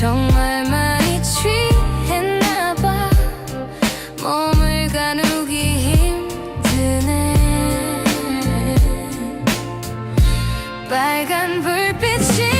정말 많이 취했나봐. 몸을 가누기 힘드네. 빨간 불빛이